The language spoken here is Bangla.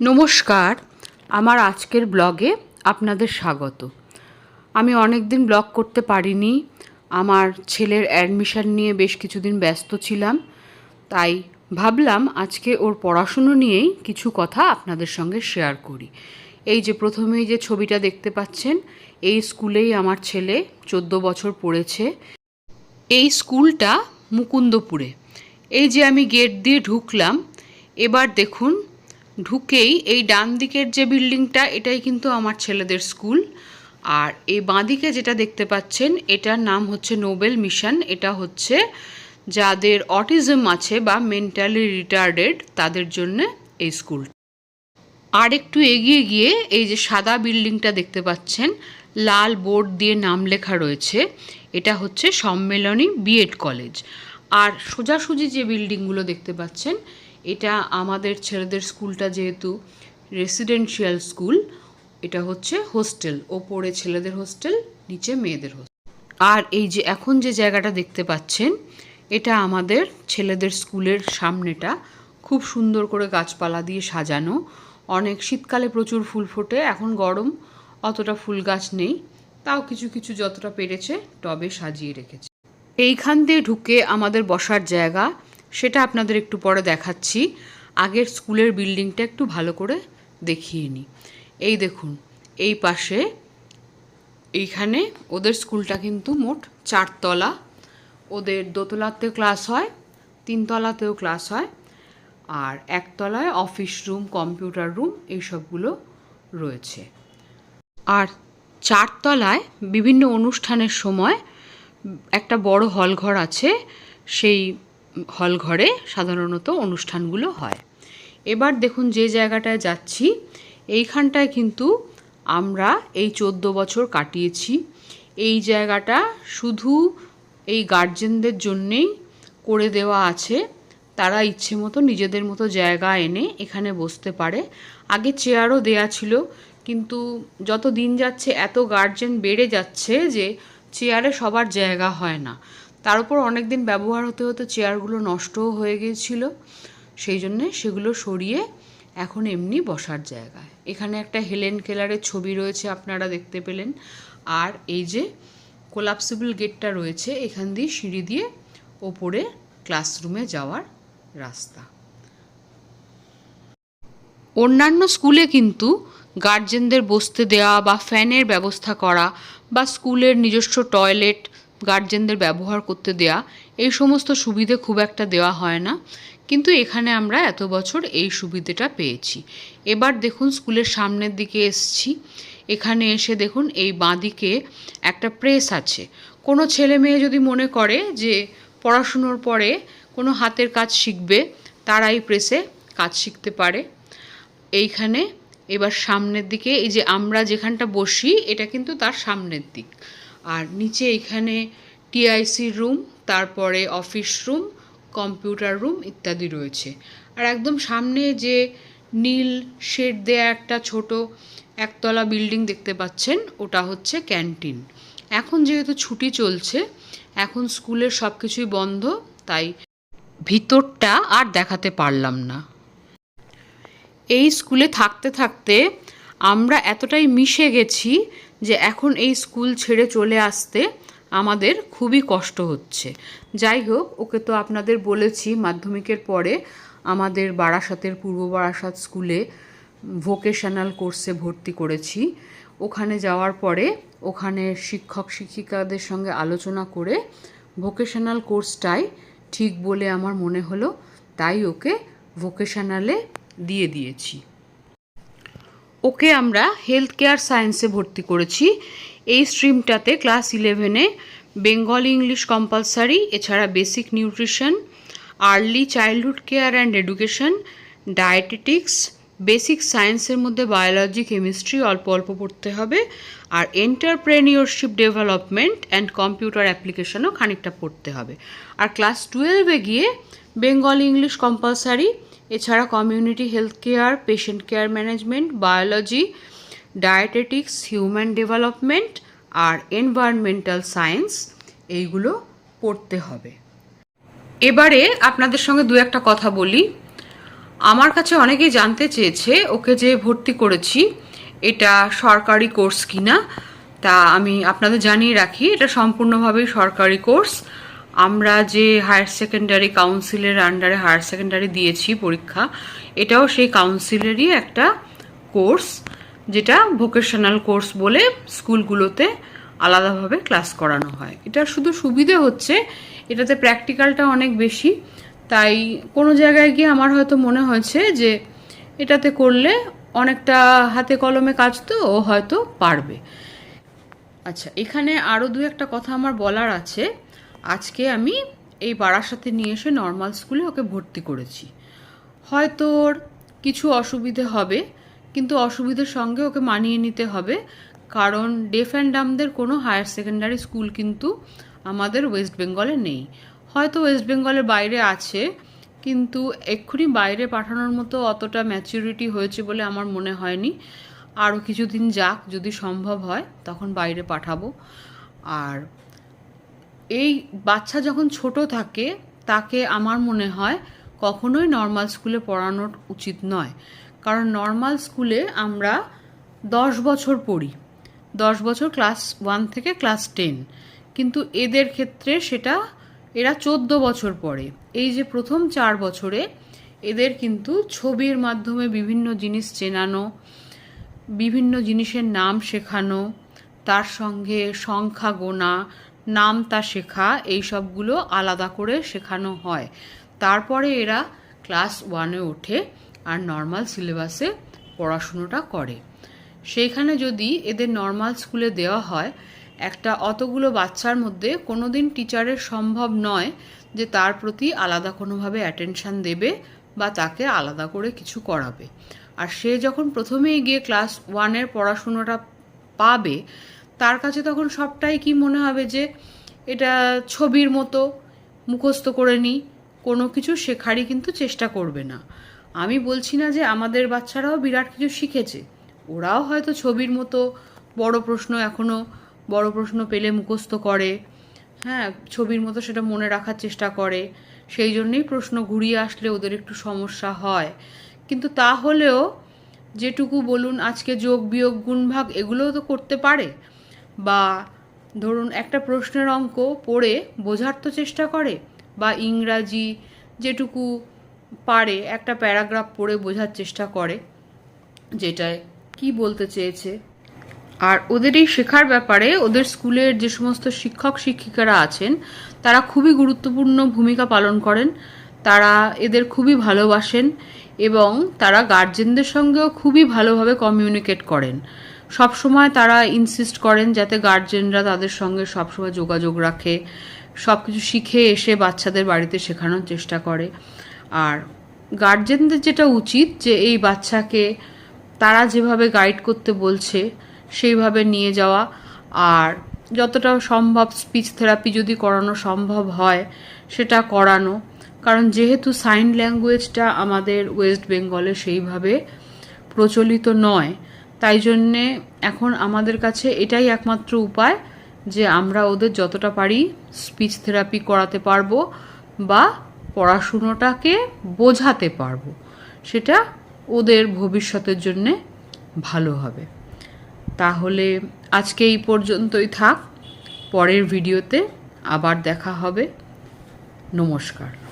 নমস্কার, আমার আজকের ব্লগে আপনাদের স্বাগত। আমি অনেক দিন ব্লগ করতে পারিনি, আমার ছেলের অ্যাডমিশন নিয়ে বেশ কিছুদিন ব্যস্ত ছিলাম, তাই ভাবলাম আজকে ওর পড়াশুনো নিয়েই কিছু কথা আপনাদের সঙ্গে শেয়ার করি। এই যে প্রথমেই যে ছবিটা দেখতে পাচ্ছেন, এই স্কুলেই আমার ছেলে চোদ্দ বছর পড়েছে। এই স্কুলটা মুকুন্দপুরে। এই যে আমি গেট দিয়ে ঢুকলাম, এবার দেখুন ঢুকেই এই ডান দিকের যে বিল্ডিংটা, এটাই কিন্তু আমার ছেলেদের স্কুল। আর এই বাঁদিকে যেটা দেখতে পাচ্ছেন, এটার নাম হচ্ছে নোবেল মিশন। এটা হচ্ছে যাদের অটিজম আছে বা মেন্টালি রিটার্ডেড, তাদের জন্য এই স্কুল। আর একটু এগিয়ে গিয়ে এই যে সাদা বিল্ডিংটা দেখতে পাচ্ছেন, লাল বোর্ড দিয়ে নাম লেখা রয়েছে। এটা হচ্ছে সম্মেলনী বিএড কলেজ। আর সোজাসুজি যে বিল্ডিংগুলো দেখতে পাচ্ছেন এটা আমাদের ছেলেদের স্কুলটা যেহেতু রেসিডেন্সিয়াল স্কুল এটা হচ্ছে হোস্টেল ওপরে ছেলেদের হোস্টেল নিচে মেয়েদের হোস্টেল আর এই যে এখন যে জায়গাটা দেখতে পাচ্ছেন, এটা আমাদের ছেলেদের স্কুলের সামনেটা। খুব সুন্দর করে গাছপালা দিয়ে সাজানো। অনেক শীতকালে প্রচুর ফুল ফোটে, এখন গরম, অতটা ফুল গাছ নেই। তাও কিছু কিছু যতটা পেরেছে, টবে সাজিয়ে রেখেছে। এইখান দিয়ে ঢুকে আমাদের বসার জায়গা। সেটা আপনাদের একটু পরে দেখাচ্ছি। আগের স্কুলের বিল্ডিংটা একটু ভালো করে দেখিয়ে নিই এই দেখুন, এই পাশে এইখানে ওদের স্কুলটা কিন্তু মোট চারতলা। ওদের দোতলাতেও ক্লাস হয়, তিনতলাতেও ক্লাস হয়, আর একতলায় অফিস রুম, কম্পিউটার রুম এইসবগুলো রয়েছে। আর চারতলায় বিভিন্ন অনুষ্ঠানের সময় একটা বড় হল ঘর আছে, সেই হল ঘরে সাধারণত অনুষ্ঠানগুলো হয়। এবার দেখুন যে জায়গাটায় যাচ্ছি, এইখানটায় কিন্তু আমরা এই চোদ্দ বছর কাটিয়েছি। এই জায়গাটা শুধু এই গার্জেনদের জন্যেই করে দেওয়া আছে। তারা ইচ্ছে মতো নিজেদের মতো জায়গা এনে এখানে বসতে পারে। আগে চেয়ারও দেয়া ছিল, কিন্তু যত দিন যাচ্ছে এত গার্জেন বেড়ে যাচ্ছে যে চেয়ারে সবার জায়গা হয় না। তার উপর অনেক দিন ব্যবহার হতে হতে চেয়ারগুলো নষ্টও হয়ে গিয়েছিল। সেই জন্যে সেগুলো সরিয়ে এখন এমনি বসার জায়গায়। এখানে একটা হেলেন কেলারের ছবি রয়েছে, আপনারা দেখতে পেলেন। আর এই যে কোলাপসিবল গেটটা রয়েছে, এখান দিয়ে সিঁড়ি দিয়ে ওপরে ক্লাসরুমে যাওয়ার রাস্তা। অন্যান্য স্কুলে কিন্তু গার্জেনদের বসতে দেওয়া বা ফ্যানের ব্যবস্থা করা বা স্কুলের নিজস্ব টয়লেট গার্জেনদের ব্যবহার করতে দেয়া, এই সমস্ত সুবিধে খুব একটা দেওয়া হয় না। কিন্তু এখানে আমরা এত বছর এই সুবিধেটা পেয়েছি। এবার দেখুন, স্কুলের সামনের দিকে এসছি। এখানে এসে দেখুন, এই বাঁদিকে একটা প্রেস আছে। কোনো ছেলে মেয়ে যদি মনে করে যে পড়াশুনোর পরে কোনো হাতের কাজ শিখবে, তারাই প্রেসে কাজ শিখতে পারে। এইখানে এবার সামনের দিকে, এই যে আমরা যেখানটা বসি, এটা কিন্তু তার সামনের দিক। আর নিচে এখানে টিআইসি রুম, তারপরে অফিস রুম, কম্পিউটার রুম ইত্যাদি রয়েছে। আর একদম সামনে যে নীল শেড দেয়া একটা ছোট একতলা বিল্ডিং দেখতে পাচ্ছেন, ওটা হচ্ছে ক্যান্টিন। এখন যেহেতু ছুটি চলছে, এখন স্কুলের সব কিছুই বন্ধ, তাই ভিতরটা আর দেখাতে পারলাম না। এই স্কুলে থাকতে থাকতে আমরা এতটাই মিশে গেছি যে এখন এই স্কুল ছেড়ে চলে আসতে আমাদের খুবই কষ্ট হচ্ছে। যাই হোক, ওকে তো আপনাদের বলেছি মাধ্যমিকের পরে আমাদের বারাসাতের পূর্ব বারাসাত স্কুলে ভোকেশনাল কোর্সে ভর্তি করেছি। ওখানে যাওয়ার পরে ওখানে শিক্ষক শিক্ষিকাদের সঙ্গে আলোচনা করে ভোকেশনাল কোর্সটাই ঠিক বলে আমার মনে হলো, তাই ওকে ভোকেশনালে দিয়ে দিয়েছি। ওকে আমরা হেলথ কেয়ার সায়েন্সে ভর্তি করেছি। এই স্ট্রিমটাতে ক্লাস ইলেভেনে বেঙ্গলি ইংলিশ কম্পালসারি এছাড়া basic nutrition early childhood care and education dietetics basic সায়েন্সের মধ্যে বায়োলজি কেমিস্ট্রি অল্প অল্প পড়তে হবে। আর এন্টারপ্রেনিয়রশিপ ডেভেলপমেন্ট অ্যান্ড কম্পিউটার অ্যাপ্লিকেশনও খানিকটা পড়তে হবে। আর ক্লাস টুয়েলভে গিয়ে বেঙ্গলি ইংলিশ কম্পালসারি এছাড়া community health care patient care management biology dietetics human development আর এনভায়রনমেন্টাল সায়েন্স এইগুলো পড়তে হবে। এবারে আপনাদের সঙ্গে দু একটা কথা বলি। আমার কাছে অনেকেই জানতে চেয়েছে, ওকে যে ভর্তি করেছি, এটা সরকারি কোর্স কিনা, তা আমি আপনাদের জানিয়ে রাখি, এটা সম্পূর্ণভাবেই সরকারি কোর্স আমরা যে হায়ার সেকেন্ডারি কাউন্সিলের আন্ডারে হায়ার সেকেন্ডারি দিয়েছি পরীক্ষা, এটাও সেই কাউন্সিলেরই একটা কোর্স যেটা ভোকেশনাল কোর্স বলে স্কুলগুলোতে আলাদাভাবে ক্লাস করানো হয়। এটা শুধু সুবিধে হচ্ছে, এটাতে প্র্যাকটিক্যালটা অনেক বেশি, তাই কোনো জায়গায় গিয়ে আমার হয়তো মনে হয়েছে যে এটাতে করলে অনেকটা হাতে কলমে কাজ তো ও হয়তো পারবে। আচ্ছা এখানে আরও দু একটা কথা আমার বলার আছে। আজকে আমি এই বারাসাতে নিয়ে এসে নর্মাল স্কুলে ওকে ভর্তি করেছি। হয়তো ওর কিছু অসুবিধে হবে, কিন্তু অসুবিধের সঙ্গে ওকে মানিয়ে নিতে হবে, কারণ ডেফ অ্যান্ড ডামদের কোনো হায়ার সেকেন্ডারি স্কুল কিন্তু আমাদের ওয়েস্ট বেঙ্গলে নেই। হয়তো ওয়েস্ট বেঙ্গলের বাইরে আছে, কিন্তু এক্ষুনি বাইরে পাঠানোর মতো অতটা ম্যাচুরিটি হয়েছে বলে আমার মনে হয়নি। আরও কিছুদিন যাক, যদি সম্ভব হয়, তখন বাইরে পাঠাবো। আর এই বাচ্চা যখন ছোট থাকে, তাকে আমার মনে হয় কখনোই নর্মাল স্কুলে পড়ানোর উচিত নয়। কারণ নর্মাল স্কুলে আমরা দশ বছর পড়ি। দশ বছর ক্লাস ওয়ান থেকে ক্লাস টেন কিন্তু এদের ক্ষেত্রে সেটা, এরা চোদ্দ বছর পড়ে। এই যে প্রথম চার বছরে, এদের কিন্তু ছবির মাধ্যমে বিভিন্ন জিনিস চেনানো, বিভিন্ন জিনিসের নাম শেখানো, তার সঙ্গে সংখ্যা গোনা নাম তা শেখা, এই সবগুলো আলাদা করে শেখানো হয়। তারপরে এরা ক্লাস ওয়ানে ওঠে আর নর্মাল সিলেবাসে পড়াশুনোটা করে। সেইখানে যদি এদের নর্মাল স্কুলে দেওয়া হয়, একটা অতগুলো বাচ্চার মধ্যে কোনো দিন টিচারের সম্ভব নয় যে তার প্রতি আলাদা কোনোভাবে অ্যাটেনশান দেবে বা তাকে আলাদা করে কিছু করাবে। আর সে যখন প্রথমেই গিয়ে ক্লাস ওয়ানের পড়াশুনোটা পাবে তার কাছে তখন সবটাই কি মনে হবে যে এটা ছবির মতো মুখস্থ করে নিই কোনো কিছু শেখারই কিন্তু চেষ্টা করবে না। আমি বলছি না যে আমাদের বাচ্চারাও বিরাট কিছু শিখেছে, ওরাও হয়তো ছবির মতো বড় প্রশ্ন এখনও বড় প্রশ্ন পেলে মুখস্থ করে হ্যাঁ ছবির মতো সেটা মনে রাখার চেষ্টা করে, সেই জন্যেই প্রশ্ন ঘুরিয়ে আসলে ওদের একটু সমস্যা হয়। কিন্তু তাহলেও যেটুকু বলুন আজকে যোগ, বিয়োগ, গুণভাগ, এগুলোও তো করতে পারে। বা ধরুন একটা প্রশ্নের অঙ্ক পড়ে বোঝার তো চেষ্টা করে, বা ইংরাজি যেটুকু পারে একটা প্যারাগ্রাফ পড়ে বোঝার চেষ্টা করে, যেটায় কি বলতে চেয়েছে। আর ওদের এই শেখার ব্যাপারে ওদের স্কুলের যে সমস্ত শিক্ষক, শিক্ষিকারা আছেন, তারা খুবই গুরুত্বপূর্ণ ভূমিকা পালন করেন। তারা এদের খুবই ভালোবাসেন এবং তারা গার্জেনদের সঙ্গেও খুবই ভালোভাবে কমিউনিকেট করেন। সব সময় তারা ইনসিস্ট করেন যাতে গার্জেনরা তাদের সঙ্গে সবসময় যোগাযোগ রাখে সব কিছু শিখে এসে বাচ্চাদের বাড়িতে শেখানোর চেষ্টা করে। আর গার্জেনদের যেটা উচিত যে এই বাচ্চাকে তারা যেভাবে গাইড করতে বলছে, সেইভাবে নিয়ে যাওয়া। আর যতটা সম্ভব স্পিচ থেরাপি যদি করানো সম্ভব হয়, সেটা করানো। কারণ যেহেতু সাইন ল্যাঙ্গুয়েজটা আমাদের ওয়েস্ট বেঙ্গলে সেইভাবে প্রচলিত নয় তাই জন্যে এখন আমাদের কাছে এটাই একমাত্র উপায় যে আমরা ওদের যতটা পারি স্পিচ থেরাপি করাতে পারব বা পড়াশুনোটাকে বোঝাতে পারব। সেটা ওদের ভবিষ্যতের জন্যে ভালো হবে। তাহলে আজকে এই পর্যন্তই থাক। পরের ভিডিওতে আবার দেখা হবে। নমস্কার।